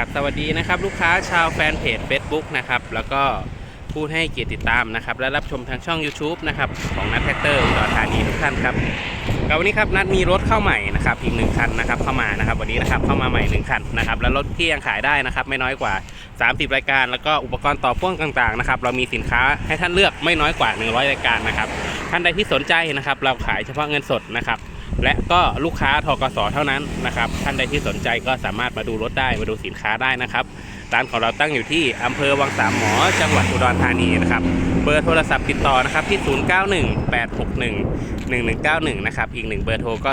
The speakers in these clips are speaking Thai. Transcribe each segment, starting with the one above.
กับสวัสดีนะครับ ลูกค้าชาวแฟนเพจ Facebook นะครับแล้วก็ผู้ให้เกียรติติดตามนะครับ และรับชมทางช่อง YouTube นะครับของนัทแท็กเตอร์อุดรธานีทุกท่านครับกับวันนี้ครับนัดมีรถเข้าใหม่นะครับอีกหนึ่งคันนะครับเข้ามานะครับวันนี้นะครับเข้ามาใหม่หนึ่งคันนะครับและรถที่ยังขายได้นะครับไม่น้อยกว่า 30 รายการ แล้วก็อุปกรณ์ต่อพ่วงต่างๆนะครับเรามีสินค้าให้ท่านเลือกไม่น้อยกว่า 100 รายการนะครับท่านใดที่สนใจนะครับเราขายเฉพาะเงินสดนะครับ และก็ลูกค้าทกสเท่านั้นนะครับ ท่านใดที่สนใจก็สามารถมาดูรถได้มาดูสินค้าได้นะครับร้านของเราตั้งอยู่ที่อำเภอวังสามหมอจังหวัดอุดรธานีนะครับ เบอร์โทรศัพท์ติดต่อนะครับที่ 0918611191 นะครับ อีกหนึ่งเบอร์โทรก็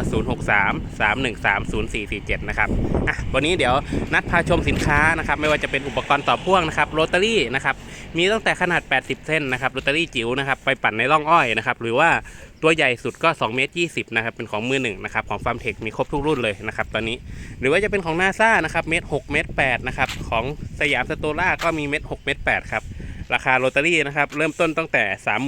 0633130447 นะครับ อะ วันนี้เดี๋ยวนัดพาชมสินค้านะครับ ไม่ว่าจะเป็นอุปกรณ์ต่อพ่วงนะครับโรตารี่นะครับ มีตั้งแต่ขนาด 80 เส้นนะครับโรตารี่จิ๋วนะครับ ไปปั่นในร่องอ้อยนะครับ หรือว่าตัวใหญ่สุดก็2เมตร20นะครับ เป็นของมือหนึ่งนะครับ ของฟาร์มเทคมีครบทุกรุ่นเลยนะครับ ตอนนี้ หรือว่าจะเป็นของนาซานะครับ เมตร6เมตร8นะครับ ของสยามสโตล่าก็มีเมตร6เมตร8ครับ ราคาโรตารี่นะครับเริ่มต้นตั้งแต่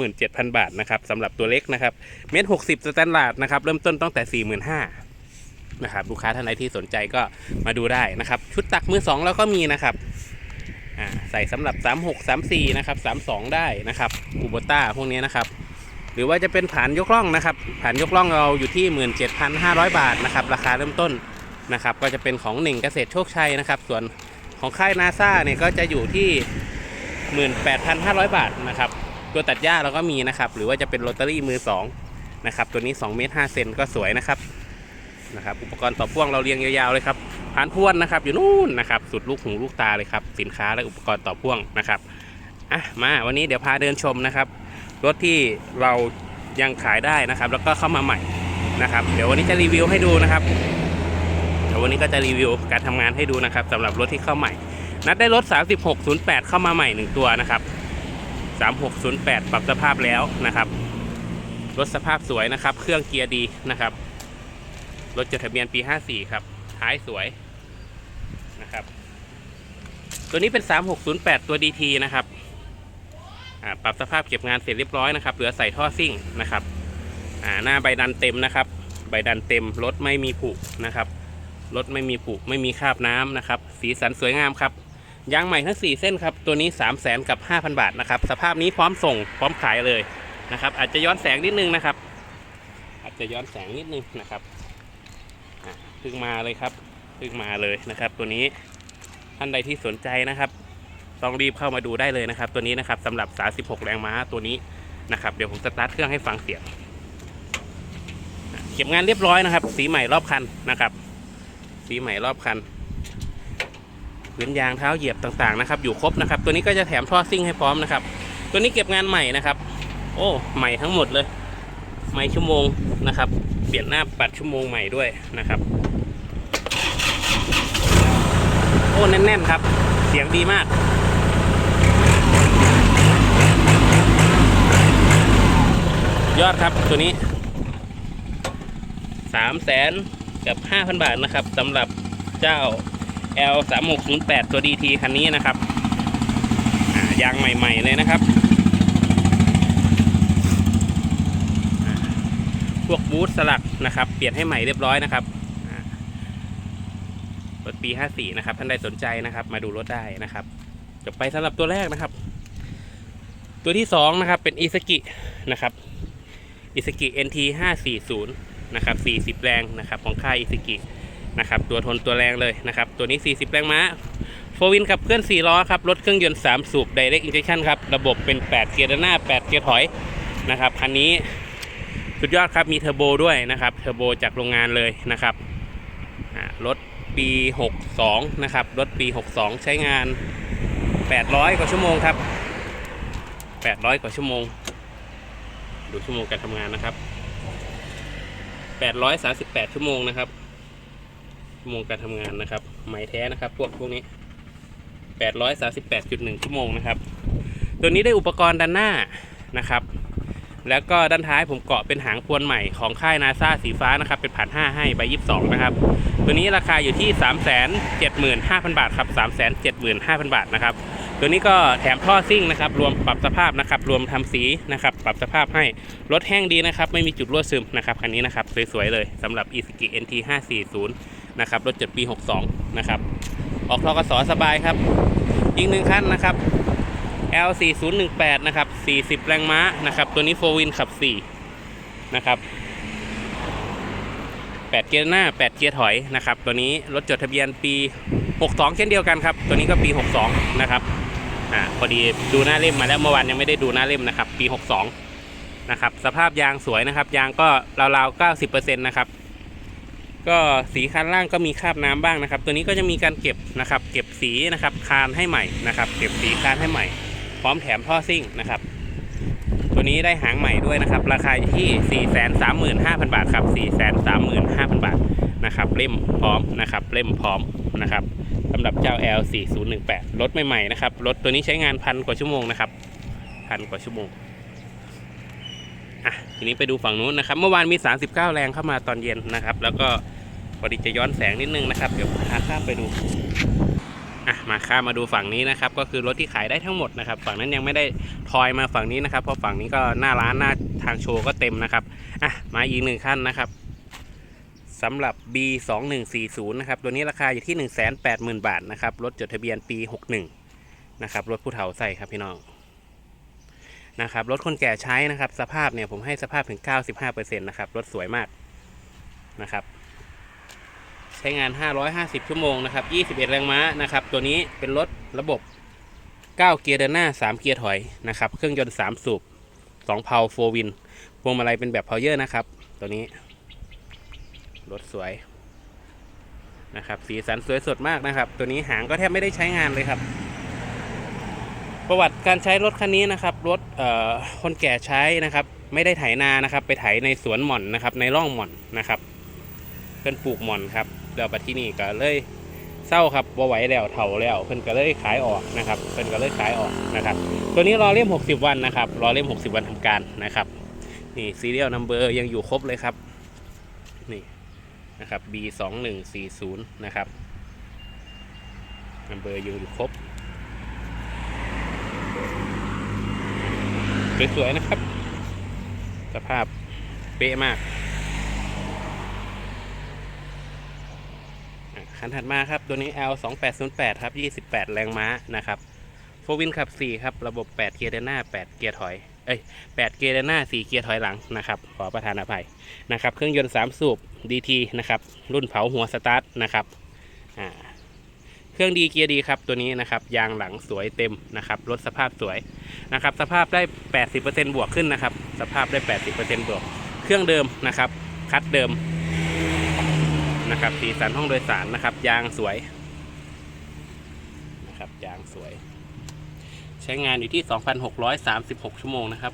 37,000 บาทนะครับสำหรับตัวเล็กนะครับเมตร60สแตนดาร์ดนะครับเริ่มต้นตั้งแต่ 45,000นะครับลูกค้าท่านใดที่สนใจก็มาดูได้นะครับชุดตักมือ2เราก็มีนะครับใส่สำหรับ 36 34นะครับ32 ได้นะครับคูโบต้าพวกนี้นะครับหรือว่าจะเป็นผานยกล่องนะครับผานยกล่องเราอยู่ที่ 17,500 บาทนะครับราคาเริ่มต้นนะครับก็จะเป็นของหนึ่งเกษตรโชคชัยนะครับ ส่วนของค่ายนาซาเนี่ยก็จะอยู่ที่ 18,500 บาทนะครับตัวตัดหญ้าเราก็มีนะครับหรือว่าจะเป็นโรตารี่มือ2นะครับตัวนี้2เมตร5เซนก็สวยนะครับนะครับอุปกรณ์ต่อพ่วงเราเรียงยาวๆเลยครับผานพ่วนนะครับอยู่นู่นนะครับสุดลูกหูลูกตาเลยครับสินค้าและอุปกรณ์ต่อพ่วงนะครับอะมาวันนี้เดี๋ยวพาเดินชมนะครับ รถที่เรายังขายได้นะครับ แล้วก็เข้ามาใหม่นะครับ เดี๋ยววันนี้จะรีวิวให้ดูนะครับเดี๋ยววันนี้ก็จะรีวิวการทำงานให้ดูนะครับสำหรับรถที่เข้าใหม่ นัดได้รถ 3608 เข้ามาใหม่ 1 ตัวนะครับ 3608 ปรับสภาพแล้วนะครับ รถสภาพสวยนะครับ เครื่องเกียร์ดีนะครับ รถจดทะเบียนปี 54 ครับ ท้ายสวยนะครับ ตัวนี้เป็น 3608 ตัว DT นะครับอ่าปรับสภาพเก็บงานเสร็จเรียบร้อยนะครับ เหลือใส่ท่อซิ่งนะครับอ่าหน้าใบดันเต็มนะครับ ใบดันเต็ม รถไม่มีผุนะครับรถไม่มีผุไม่มีคราบน้ำนะครับ สีสันสวยงามครับ ยางใหม่ทั้ง 4 เส้นครับ ตัวนี้ 3 0 0แสนกับ 5,000 บาทนะครับ สภาพนี้พร้อมส่งพร้อมขายเลยนะครับ อาจจะย้อนแสงนิดนึงนะครับ อาจจะย้อนแสงนิดนึงนะครับพิ่งมาเลยครับพิ่งมาเลยนะครับ ตัวนี้ท่านใดที่สนใจนะครับ ต้องรีบเข้ามาดูได้เลยนะครับ ตัวนี้นะครับสำหรับ 36 แรงม้าตัวนี้นะครับ เดี๋ยวผมสตาร์ทเครื่องให้ฟังเสียงเก็บงานเรียบร้อยนะครับ สีใหม่รอบคันนะครับ สีใหม่รอบคัน พื้นยางเท้าเหยียบต่างๆนะครับอยู่ครบนะครับ ตัวนี้ก็จะแถมท่อซิ่งให้พร้อมนะครับ ตัวนี้เก็บงานใหม่นะครับ โอ้ใหม่ทั้งหมดเลยใหม่ชั่วโมงนะครับ เปลี่ยนหน้าปัดชั่วโมงใหม่ด้วยนะครับ โอ้แน่นๆครับ เสียงดีมากยอดครับตัวนี้3 0 0แสนกับ 5,000 บาทนะครับสำหรับเจ้า L 3 6 0 8ตัว DT คันนี้นะครับยางใหม่ๆเลยนะครับ พวกบูทสลักนะครับ เปลี่ยนให้ใหม่เรียบร้อยนะครับรถปี 54 นะครับ ท่านใดสนใจนะครับ มาดูรถได้นะครับ จบไปสำหรับตัวแรกนะครับ ตัวที่ 2 นะครับ เป็นอีสกินะครับอิสกิ NT 540 นะครับ 40 แรงนะครับ ของค่ายอิสกิ นะครับตัวทนตัวแรงเลยนะครับ ตัวนี้ 40 แรงม้าโฟวินขับเคลื่อน 4 ล้อครับรถเครื่องยนต์ 3 สูบ Direct Injection ครับ ระบบเป็น 8 เกียร์ด้านหน้า 8 เกียร์ถอยนะครับคันนี้สุดยอดครับมีเทอร์โบด้วยนะครับเทอร์โบจากโรงงานเลยนะครับรถปี 62 นะครับ รถปี 62 ใช้งาน 800 กว่าชั่วโมงครับ 800 กว่าชั่วโมง ดูชั่วโมงการทำงานนะครับ 838 ชั่วโมงนะครับ ชั่วโมงการทำงานนะครับไหมแท้นะครับ พวกพวกนี้ 838.1 ชั่วโมงนะครับ ตัวนี้ได้อุปกรณ์ด้านหน้านะครับ แล้วก็ด้านท้ายผมเกาะเป็นหางพวนใหม่ของค่ายนาซาสีฟ้านะครับ เป็นผ่าน5ให้ใบ22 นะครับ ตัวนี้ราคาอยู่ที่ 375,000 บาทครับ 375,000 บาทนะครับตัวนี้ก็แถมท่อซิ่งนะครับรวมปรับสภาพนะครับรวมทำสีนะครับปรับสภาพให้รถแห้งดีนะครับไม่มีจุดรั่วซึมนะครับคันนี้นะครับสวยๆเลยสำหรับ i s u z u NT 540 นะครับรถจดปี 62 นะครับออกทกสสบายครับอีกหนึ่งคันนะครับ L 4 0 1 8 นะครับ 40 แรงม้านะครับ ตัวนี้โฟวินขับ 4 นะครับ 8 เกียร์หน้า 8 เกียร์ถอยนะครับ ตัวนี้รถจดทะเบียนปี 62 เช่นเดียวกันครับ ตัวนี้ก็ปี 62 นะครับอ่าพอดีดูหน้าเล่มมาแล้วเมื่อวานยังไม่ได้ดูหน้าเล่มนะครับ ปี 62 นะครับ สภาพยางสวยนะครับ ยางก็ราวๆ 90%นะครับ ก็สีคันล่างก็มีคราบน้ำบ้างนะครับ ตัวนี้ก็จะมีการเก็บนะครับ เก็บสีนะครับคานให้ใหม่นะครับ เก็บสีคานให้ใหม่ พร้อมแถมท่อซิ่งนะครับ ตัวนี้ได้หางใหม่ด้วยนะครับ ราคาที่ 435,000 บาทครับ 435,000 บาทนะครับเล่มพร้อมนะครับเล่มพร้อมนะครับสำหรับเจ้า L 4 0 1 8 รถใหม่ๆนะครับรถตัวนี้ใช้งานพันกว่าชั่วโมงนะครับพันกว่าชั่วโมง อะทีนี้ไปดูฝั่งนู้นนะครับ เมื่อวานมี 39 แรงเข้ามาตอนเย็นนะครับ แล้วก็พอดีจะย้อนแสงนิดนึงนะครับเดี๋ยวพาข้ามไปดูอะมาข้ามมาดูฝั่งนี้นะครับ ก็คือรถที่ขายได้ทั้งหมดนะครับ ฝั่งนั้นยังไม่ได้ทอยมาฝั่งนี้นะครับ เพราะฝั่งนี้ก็หน้าร้านหน้าทางโชว์ก็เต็มนะครับอะมาอีกหนึ่งขั้นนะครับสำหรับ B 2 1 4 0 นะครับ ตัวนี้ราคาอยู่ที่ 1 8 0 0 0 0 บาทนะครับ รถจดทะเบียนปี 61 นะครับ รถผู้เฒ่าใส่ครับพี่น้อง นะครับรถคนแก่ใช้นะครับ สภาพเนี่ยผมให้สภาพถึง 95%นะครับรถสวยมากนะครับ ใช้งาน 550 ชั่วโมงนะครับ 21 แรงม้านะครับ ตัวนี้เป็นรถระบบ 9 เกียร์เดินหน้า 3 เกียร์ถอยนะครับ เครื่องยนต์ 3 สูบ 2 เพาโฟวินพวงมาลัยเป็นแบบเพาเยอร์นะครับ ตัวนี้ รถสวยนะครับ สีสันสวยสดมากนะครับ ตัวนี้หางก็แทบไม่ได้ใช้งานเลยครับ ประวัติการใช้รถคันนี้นะครับรถคนแก่ใช้นะครับ ไม่ได้ไถนานะครับ ไปไถในสวนหม่อนนะครับ ในร่องหม่อนนะครับเพิ่นปลูกหม่อนครับแล้วบัดที่นี่ก็เลยเศร้าครับบ่ไหวแล้วเฒ่าแล้วเพิ่นก็เลยขายออกนะครับเพิ่นก็เลยขายออกนะครับ ตัวนี้รอเล่ม 60 วันนะครับรอเล่ม 60 วันทำการนะครับนี่ซีเรียลนัมเบอร์ยังอยู่ครบเลยครับนี่นะครับ B 2 1 4 0นะครับนัมเบอร์ยังอยู่ครบ สวยๆนะครับ สภาพเป๊ะมากคันถัดมาครับ ตัวนี้ L 2 8 0 8ครับ 28 แรงม้านะครับโฟวินขับ 4 ครับ ระบบ 8 เกียร์เดินหน้า 8 เกียร์ถอย เอ้ย 8 เกียร์เดินหน้า 4 เกียร์ถอยหลังนะครับ ขอประทานอภัยนะครับ เครื่องยนต์ 3 สูบ DT นะครับ รุ่นเผาหัวสตาร์ทนะครับ อ่า เครื่องดีเกียร์ดีครับตัวนี้นะครับยางหลังสวยเต็มนะครับรถสภาพสวยนะครับสภาพได้ 80%บวกขึ้นนะครับ สภาพได้ 80%บวก เครื่องเดิมนะครับคัดเดิมนะครับสีสันห้องโดยสารนะครับ ยางสวยนะครับยางสวย ใช้งานอยู่ที่ 2,636 ชั่วโมงนะครับ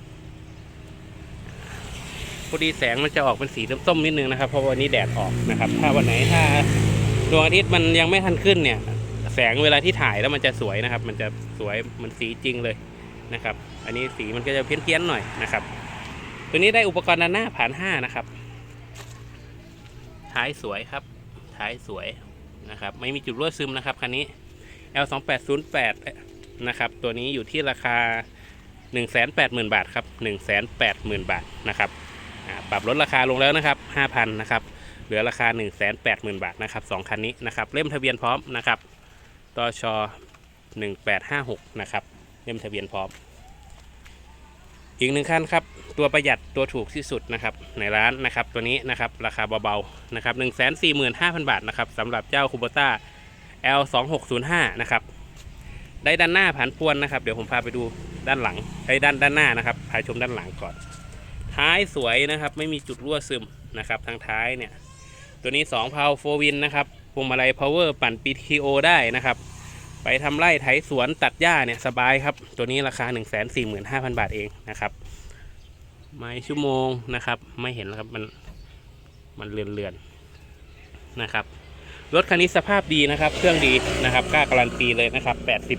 พอดีแสงมันจะออกเป็นสีส้มๆนิดนึงนะครับ เพราะวันนี้แดดออกนะครับ ถ้าวันไหนถ้าดวงอาทิตย์มันยังไม่ทันขึ้นเนี่ย แสงเวลาที่ถ่ายแล้วมันจะสวยนะครับ มันจะสวยมันสีจริงเลยนะครับ อันนี้สีมันก็จะเพี้ยนๆหน่อยนะครับ ตัวนี้ได้อุปกรณ์ด้านหน้าผ่าน5นะครับ ท้ายสวยครับ ท้ายสวยนะครับ ไม่มีจุดรั่วซึมนะครับคันนี้ L 2 8 0 8นะครับ ตัวนี้อยู่ที่ราคา 180,000 บาทครับ180,000 บาทนะครับปรับลดราคาลงแล้วนะครับ 5,000 นะครับ เหลือราคา 180,000 บาทนะครับสองคันนี้นะครับ เล่มทะเบียนพร้อมนะครับ ตช1856 นะครับเล่มทะเบียนพร้อม อีกหนึ่งคันครับ ตัวประหยัดตัวถูกที่สุดนะครับ ในร้านนะครับตัวนี้นะครับราคาเบาๆนะครับ 1 4 5 0 0 0 บาทนะครับสำหรับเจ้าคูโบต้า L 2 6 0 5 นะครับได้ด้านหน้าผันปวนนะครับ เดี๋ยวผมพาไปดูด้านหลังไอ้ด้านด้านหน้านะครับพาชมด้านหลังก่อน ท้ายสวยนะครับ ไม่มีจุดรั่วซึมนะครับ ทางท้ายเนี่ย ตัวนี้2เพาโฟวินนะครับ พวงมาลัยพาวเวอร์ปั่น PTO ได้นะครับ ไปทำไร่ไถสวนตัดหญ้าเนี่ยสบายครับ ตัวนี้ราคา 1 4 5 0 0 0 บาทเองนะครับ ไม้ชั่วโมงนะครับ ไม่เห็นแล้วครับ มันมันเลือนเลือนๆนะครับรถคันนี้สภาพดีนะครับ เครื่องดีนะครับกล้าการันตีเลยนะครับ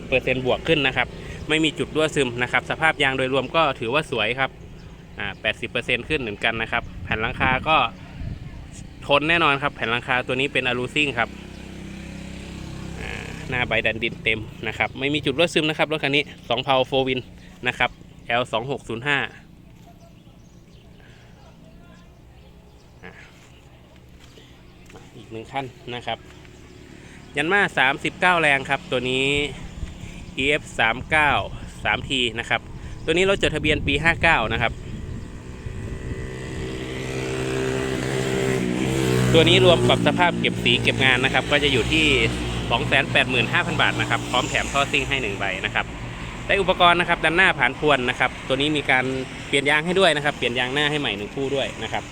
80%บวกขึ้นนะครับ ไม่มีจุดรั่วซึมนะครับ สภาพยางโดยรวมก็ถือว่าสวยครับ อ่า 80%ขึ้นเหมือนกันนะครับ แผ่นหลังคาก็ ทนแน่นอนครับ แผ่นหลังคาตัวนี้เป็นอะลูซิ่งครับหน้าใบดันดินเต็มนะครับ ไม่มีจุดรั่วซึมนะครับรถคันนี้2เพาโฟวินนะครับ L 2 6 0 5อีกหนึ่งขั้นนะครับ ยันมา 39 แรงครับ ตัวนี้ EF 39 3T นะครับ ตัวนี้รถจดทะเบียนปี 59 นะครับ ตัวนี้รวมปรับสภาพเก็บสีเก็บงานนะครับ ก็จะอยู่ที่ 285,000 บาทนะครับ พร้อมแถมท่อซิ่งให้ 1 ใบนะครับได้อุปกรณ์นะครับด้านหน้าผ่านพวนนะครับ ตัวนี้มีการเปลี่ยนยางให้ด้วยนะครับ เปลี่ยนยางหน้าให้ใหม่หนึ่งคู่ด้วยนะครับ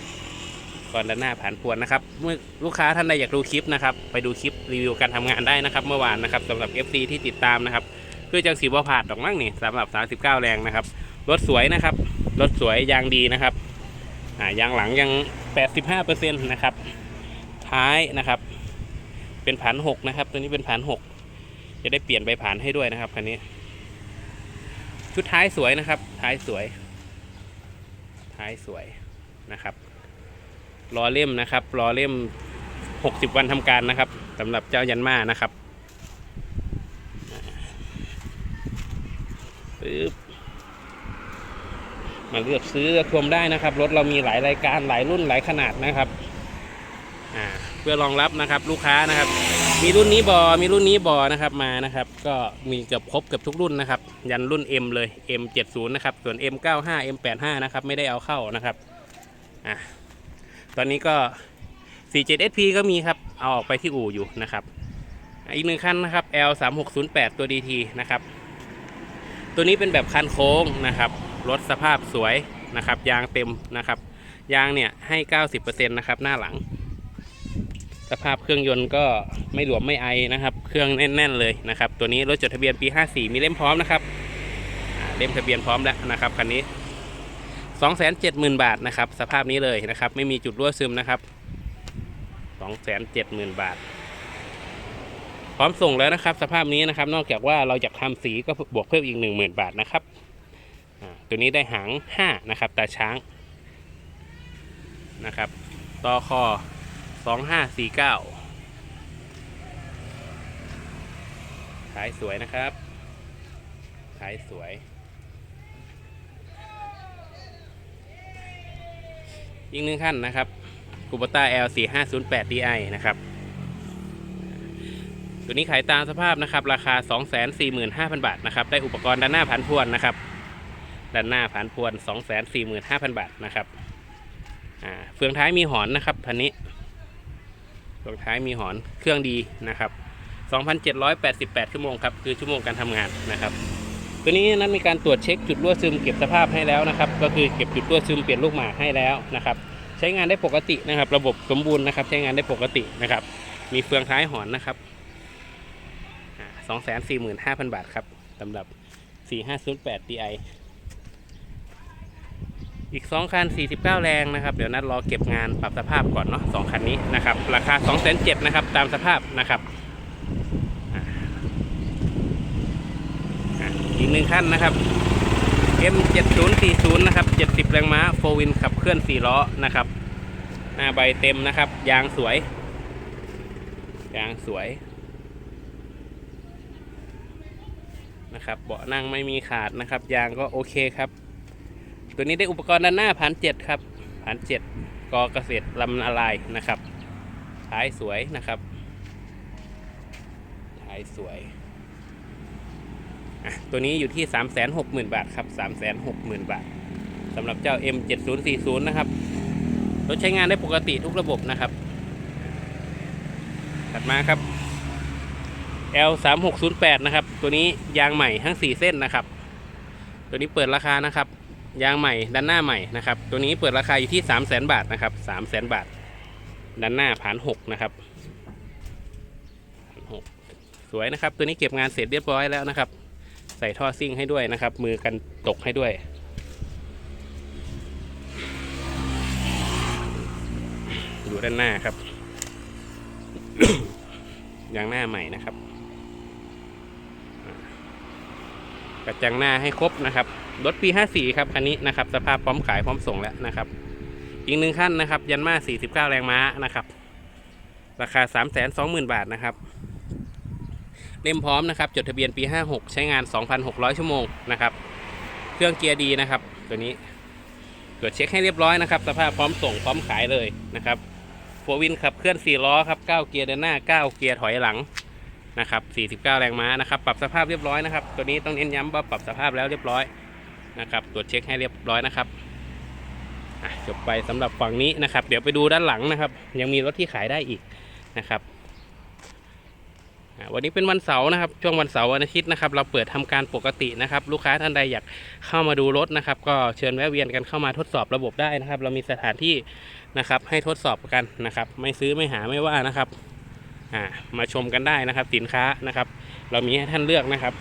ก่อนด้านหน้าผ่านพวนนะครับ เมื่อลูกค้าท่านใดอยากดูคลิปนะครับ ไปดูคลิปรีวิวการทำงานได้นะครับ เมื่อวานนะครับสำหรับ FC ที่ติดตามนะครับคือจังสีบ่ผาดดอกมั่งนี่สำหรับ 39 แรงนะครับรถสวยนะครับรถสวยยางดีนะครับอ่ายางหลังยัง 85%นะครับ ท้ายนะครับ เป็นผ่านหกนะครับ ตัวนี้เป็นผ่านหกจะได้เปลี่ยนใบผ่านให้ด้วยนะครับคันนี้ ชุดท้ายสวยนะครับ ท้ายสวย ท้ายสวยนะครับล้อเล่มนะครับล้อเล่ม 60 วันทำการนะครับสำหรับเจ้ายันมานะครับปึ๊บมาเลือกซื้อเลือกชมได้นะครับ รถเรามีหลายรายการหลายรุ่นหลายขนาดนะครับ อ่าเพื่อรองรับนะครับลูกค้านะครับ มีรุ่นนี้บอมีรุ่นนี้บอนะครับมานะครับ ก็มีเกือบครบเกือบทุกรุ่นนะครับ ยันรุ่น M เลย M70 นะครับส่วน M95 M85 นะครับไม่ได้เอาเข้านะครับอะตอนนี้ก็ 47SP ก็มีครับเอาออกไปที่อู่อยู่นะครับ อีกหนึ่งคันนะครับ L3608 ตัว DT นะครับตัวนี้เป็นแบบคันโค้งนะครับรถสภาพสวยนะครับ ยางเต็มนะครับ ยางเนี่ยให้ 90%นะครับ หน้าหลัง สภาพเครื่องยนต์ก็ไม่หลวมไม่ไอนะครับ เครื่องแน่น ๆ เลยนะครับ ตัวนี้รถจดทะเบียนปี 54 มีเล่มพร้อมนะครับเล่มทะเบียนพร้อมแล้วนะครับคันนี้ 270,000 บาทนะครับ สภาพนี้เลยนะครับ ไม่มีจุดรั่วซึมนะครับ 270,000 บาท พร้อมส่งแล้วนะครับ สภาพนี้นะครับ นอกจากว่าเราอยากทำสีก็บวกเพิ่มอีก 10,000 บาทนะครับตัวนี้ได้หาง 5 นะครับ ตาช้างนะครับต่อคอ สองห้าสี่เก้าท้ายสวยนะครับท้ายสวย อีกหนึ่งขั้นนะครับคูปต้า L 4 5 0 8 DI นะครับ ตัวนี้ขายตามสภาพนะครับ ราคา 245,000 บาทนะครับ ได้อุปกรณ์ด้านหน้าผันพวนนะครับ ด้านหน้าผันพวน 245,000 บาทนะครับอ่าเฟืองท้ายมีหอนนะครับพันนี้ ตรงท้ายมีหอนเครื่องดีนะครับ 2,788 ชั่วโมงครับคือชั่วโมงการทำงานนะครับ ตัวนี้นั้นมีการตรวจเช็คจุดรั่วซึมเก็บสภาพให้แล้วนะครับ ก็คือเก็บจุดรั่วซึมเปลี่ยนลูกหมากให้แล้วนะครับใช้งานได้ปกตินะครับ ระบบสมบูรณ์นะครับ ใช้งานได้ปกตินะครับ มีเฟืองท้ายหอนนะครับสองแสนสี่หมื่นห้าพันบาทครับสำหรับ 4508 Di อีก 2 คัน 49 แรงนะครับ เดี๋ยวนัดรอเก็บงานปรับสภาพก่อนเนาะสองคันนี้นะครับ ราคา 2 7 0 0 0นะครับ ตามสภาพนะครับอีกหนึ่งคันนะครับ M7040 นะครับ 70 แรงม้าโฟวินขับเคลื่อน 4 ล้อนะครับหน้าใบเต็มนะครับ ยางสวย ยางสวยนะครับ เบาะนั่งไม่มีขาดนะครับ ยางก็โอเคครับ ตัวนี้ได้อุปกรณ์ด้านหน้าพันเจ็ดครับพันเจ็ดกอเกษตรลำนาลายนะครับท้ายสวยนะครับท้ายสวยตัวนี้อยู่ที่ 3 6 0 0 0 0 บาทครับ 3 6 0 0 0 0 บาทสำหรับเจ้า M7040 นะครับรถใช้งานได้ปกติทุกระบบนะครับ ถัดมาครับ L3608 นะครับ ตัวนี้ยางใหม่ทั้ง 4 เส้นนะครับ ตัวนี้เปิดราคานะครับ ยางใหม่ด้านหน้าใหม่นะครับ ตัวนี้เปิดราคาอยู่ที่ 3 0 0 0 0 0บาทนะครับ3 0 0 0 0 0บาท ด้านหน้าผ่าน6นะครับหกสวยนะครับ ตัวนี้เก็บงานเสร็จเรียบร้อยแล้วนะครับ ใส่ท่อซิ่งให้ด้วยนะครับ มือกันตกให้ด้วยดูด้านหน้าครับยางหน้าใหม่นะครับกระจังหน้าให้ครบนะครับ รถปี 54 ครับคันนี้นะครับ สภาพพร้อมขายพร้อมส่งแล้วนะครับ อีกหนึ่งขั้นนะครับ ยันมา 49 แรงม้านะครับ ราคา 320,000 บาทนะครับเล่มพร้อมนะครับ จดทะเบียนปี 56 ใช้งาน 2,600 ชั่วโมงนะครับ เครื่องเกียร์ดีนะครับ ตัวนี้ตรวจเช็คให้เรียบร้อยนะครับ สภาพพร้อมส่งพร้อมขายเลยนะครับโฟวินขับเคลื่อน 4 ล้อครับ 9 เกียร์เดินหน้า 9 เกียร์ถอยหลังนะครับ 49 แรงม้านะครับ ปรับสภาพเรียบร้อยนะครับ ตัวนี้ต้องเน้นย้ำว่าปรับสภาพแล้วเรียบร้อย นะครับ ตรวจเช็คให้เรียบร้อยนะครับจบไปสำหรับฝั่งนี้นะครับ เดี๋ยวไปดูด้านหลังนะครับ ยังมีรถที่ขายได้อีกนะครับวันนี้เป็นวันเสาร์นะครับ ช่วงวันเสาร์วันอาทิตย์นะครับ เราเปิดทำการปกตินะครับ ลูกค้าท่านใดอยากเข้ามาดูรถนะครับ ก็เชิญแวะเวียนกันเข้ามาทดสอบระบบได้นะครับ เรามีสถานที่นะครับ ให้ทดสอบกันนะครับ ไม่ซื้อไม่หาไม่ว่านะครับมาชมกันได้นะครับ สินค้านะครับ เรามีให้ท่านเลือกนะครับ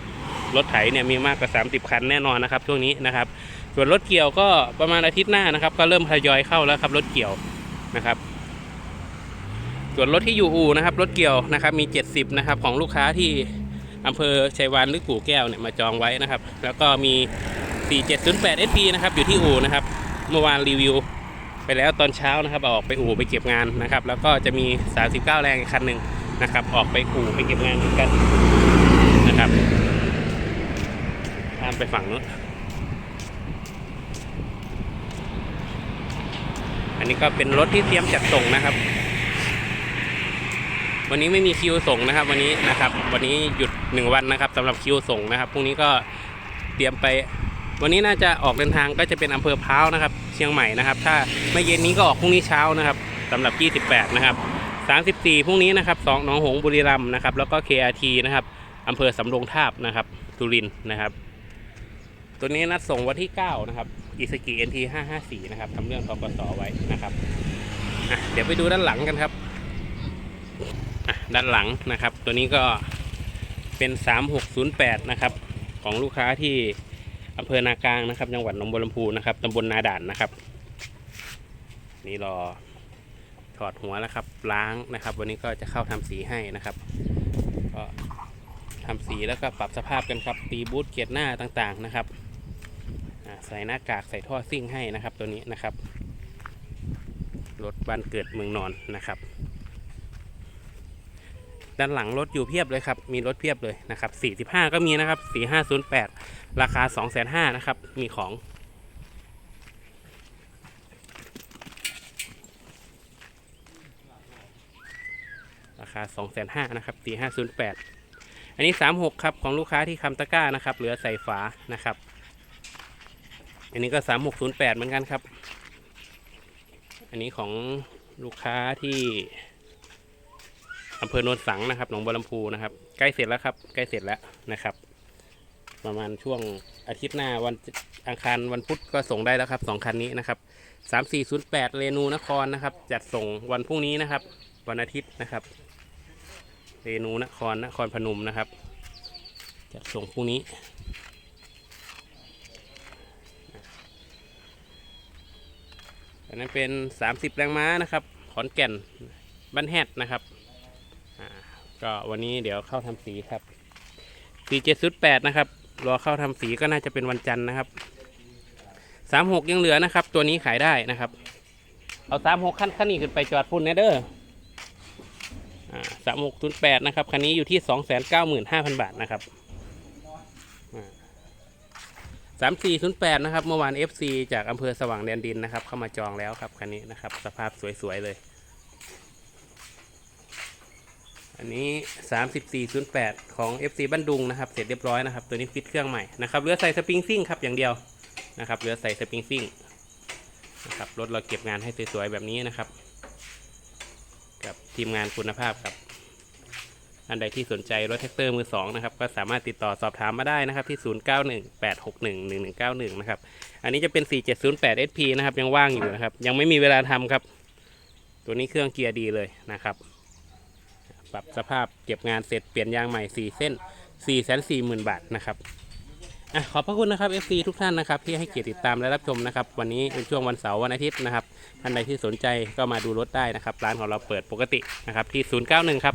รถไถเนี่ยมีมากกว่า 30 คันแน่นอนนะครับ ช่วงนี้นะครับ ส่วนรถเกี่ยวก็ประมาณอาทิตย์หน้านะครับ ก็เริ่มทยอยเข้าแล้วครับรถเกี่ยวนะครับ ส่วนรถที่อยู่อู่นะครับ รถเกี่ยวนะครับมี 70นะครับของลูกค้าที่อำเภอชัยวานหรือกู่แก้วเนี่ยมาจองไว้นะครับ แล้วก็มี 4708 SP นะครับอยู่ที่อู่นะครับ เมื่อวานรีวิวไปแล้วตอนเช้านะครับออกไปอู่ไปเก็บงานนะครับ แล้วก็จะมี 39 แรงอีกคันหนึ่งนะครับ ออกไปอู่ไปเก็บงานเหมือนกันนะครับ ข้ามไปฝั่งนู้น อันนี้ก็เป็นรถที่เตรียมจัดส่งนะครับ วันนี้ไม่มีคิวส่งนะครับ วันนี้นะครับ วันนี้หยุดหนึ่งวันนะครับสำหรับคิวส่งนะครับพรุ่งนี้ก็เตรียมไป วันนี้น่าจะออกเดินทางก็จะเป็นอำเภอพร้าวนะครับ เชียงใหม่นะครับ ถ้าไม่เย็นนี้ก็ออกพรุ่งนี้เช้านะครับสำหรับ 28 นะครับ34พรุ่งนี้นะครับสองหนองหงส์บุรีรัมย์นะครับ แล้วก็ KRT นะครับอำเภอสำโรงทาบนะครับสุรินทร์นะครับ ตัวนี้นัดส่งวันที่ 9 นะครับอิสกิ NT 554นะครับทำเรื่องทกสไว้นะครับเดี๋ยวไปดูด้านหลังกันครับด้านหลังนะครับ ตัวนี้ก็เป็น 3608 นะครับ ของลูกค้าที่อำเภอนากลางนะครับ จังหวัดหนองบัวลำพูนะครับตำบลนาด่านนะครับ นี่รอถอดหัวแล้วครับล้างนะครับ วันนี้ก็จะเข้าทำสีให้นะครับก็ทำสีแล้วก็ปรับสภาพกันครับตีบูทเกียร์หน้าต่างๆนะครับ ใส่หน้ากากใส่ท่อซิ่งให้นะครับ ตัวนี้นะครับรถบ้านเกิดเมืองนอนนะครับ ด้านหลังรถอยู่เพียบเลยครับ มีรถเพียบเลยนะครับ 45 ก็มีนะครับ 4508 ราคา 2,500นะครับ มีของราคา 2,500นะครับ4508 อันนี้ 36 ครับ ของลูกค้าที่คำตะกร้านะครับ เหลือใส่ฝานะครับ อันนี้ก็3608เหมือนกันครับ อันนี้ของลูกค้าที่อำเภอโนนสังนะครับ หนองบัวลำพูนะครับ ใกล้เสร็จแล้วครับ ใกล้เสร็จแล้วนะครับ ประมาณช่วงอาทิตย์หน้าวันอังคารวันพุธก็ส่งได้แล้วครับสองคันนี้นะครับสามสี่ศูนย์แปดเรนูนครนะครับ จัดส่งวันพรุ่งนี้นะครับ วันอาทิตย์นะครับ เรนูนครนครพนมนะครับ จัดส่งพรุ่งนี้ อันนั้นเป็น 30 แรงม้านะครับ ขอนแก่นบ้านแฮดนะครับก็วันนี้เดี๋ยวเข้าทำสีครับ4708นะครับรอเข้าทำสีก็น่าจะเป็นวันจันทร์นะครับ36ยังเหลือนะครับ ตัวนี้ขายได้นะครับ เอา36ขั้นขั้นนี้ขึ้นไปจอดพุ่นเนเด้ออ่า3608นะครับคันนี้อยู่ที่295,000บาทนะครับ 3408 นะครับ เมื่อวาน FC จากอำเภอสว่างแดนดินนะครับ เข้ามาจองแล้วครับคันนี้นะครับ สภาพสวยๆเลย อันนี้ 3408 ของ FC บ้านดุงนะครับ เสร็จเรียบร้อยนะครับ ตัวนี้ฟิตเครื่องใหม่นะครับเหลือใส่สปริงซิ่งครับอย่างเดียวนะครับเหลือใส่สปริงซิ่งนะครับรถเราเก็บงานให้สวยๆแบบนี้นะครับ กับทีมงานคุณภาพครับ อันใดที่สนใจรถแท็กเตอร์มือสองนะครับก็สามารถติดต่อสอบถามมาได้นะครับที่ 0918611191 นะครับ อันนี้จะเป็น 4708 SP นะครับยังว่างอยู่นะครับ ยังไม่มีเวลาทำครับ ตัวนี้เครื่องเกียร์ดีเลยนะครับ ปรับสภาพเก็บงานเสร็จเปลี่ยนยางใหม่ 4 เส้น 4 4 0 0 0 0 บาทนะครับ อะขอบพระคุณนะครับ FC ทุกท่านนะครับที่ให้เกียรติติดตามและรับชมนะครับวันนี้เป็นช่วงวันเสาร์วันอาทิตย์นะครับท่านใดที่สนใจก็มาดูรถได้นะครับร้านของเราเปิดปกตินะครับที่ 091ครับ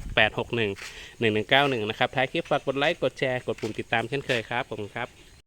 861 1191นะครับท้ายคลิปฝากกดไลค์กดแชร์กดปุ่มติดตามเช่นเคยครับผมครับ